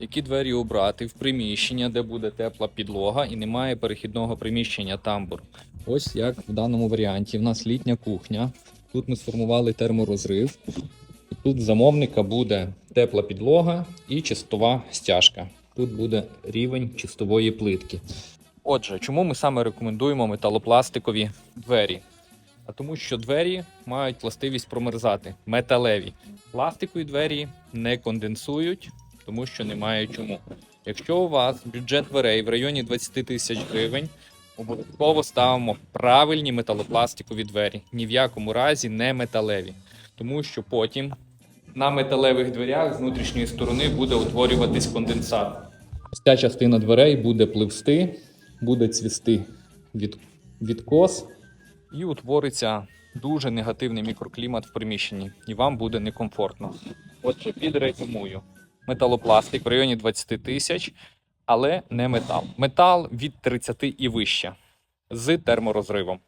Які двері обрати в приміщення, де буде тепла підлога і немає перехідного приміщення тамбур. Ось як в даному варіанті. В нас літня кухня. Тут ми сформували терморозрив. Тут в замовника буде тепла підлога і чистова стяжка. Тут буде рівень чистової плитки. Отже, чому ми саме рекомендуємо металопластикові двері? А тому, що двері мають властивість промерзати, металеві. Пластикові двері не конденсують, тому що немає чому. Якщо у вас бюджет дверей в районі 20 тисяч гривень, обов'язково ставимо правильні металопластикові двері. Ні в якому разі не металеві, тому що потім на металевих дверях з внутрішньої сторони буде утворюватись конденсат. Ось Ця частина дверей буде пливсти, буде цвісти від, відкос і утвориться дуже негативний мікроклімат в приміщенні, і вам буде некомфортно. Отже, підрекомую. Металопластик в районі 20 тисяч, але не метал. Метал від 30 і вище з терморозривом.